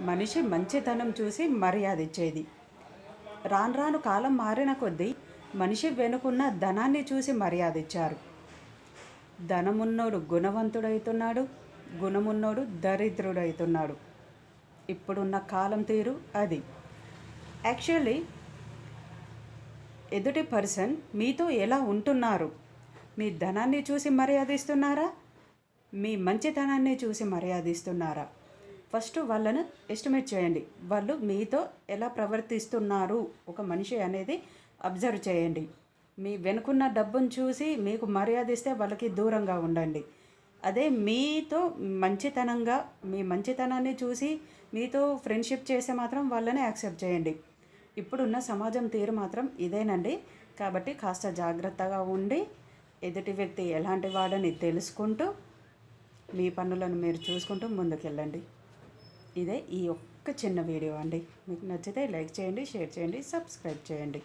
మనిషి మంచితనం చూసి మర్యాద ఇచ్చేది. రాను రాను కాలం మారిన కొద్దీ మనిషి వెనుకున్న ధనాన్ని చూసి మర్యాద ఇచ్చారు. ధనమున్నోడు గుణవంతుడవుతున్నాడు గుణమున్నోడు దరిద్రుడవుతున్నాడు ఇప్పుడున్న కాలం తీరు అది. యాక్చువల్లీ ఎదుటి పర్సన్ మీతో ఎలా ఉంటున్నారు? మీ ధనాన్ని చూసి మర్యాదిస్తున్నారా? మీ మంచితనాన్ని చూసి మర్యాదిస్తున్నారా? ఫస్ట్ వాళ్ళను ఎస్టిమేట్ చేయండి. వాళ్ళు మీతో ఎలా ప్రవర్తిస్తున్నారు? ఒక మనిషి అనేది అబ్జర్వ్ చేయండి. మీ వెనుకున్న డబ్బును చూసి మీకు మర్యాద ఇస్తే వాళ్ళకి దూరంగా ఉండండి. అదే మీతో మంచితనంగా మీ మంచితనాన్ని చూసి మీతో ఫ్రెండ్షిప్ చేస్తే మాత్రం వాళ్ళని యాక్సెప్ట్ చేయండి. ఇప్పుడున్న సమాజం తీరు మాత్రం ఇదేనండి. కాబట్టి కాస్త జాగ్రత్తగా ఉండి ఎదుటి వ్యక్తి ఎలాంటి వాడని తెలుసుకుంటూ మీ పనులను మీరు చూసుకుంటూ ముందుకెళ్ళండి. ఇదే ఈ ఒక్క చిన్న వీడియో అండి. మీకు నచ్చితే లైక్ చేయండి షేర్ చేయండి సబ్స్క్రైబ్ చేయండి.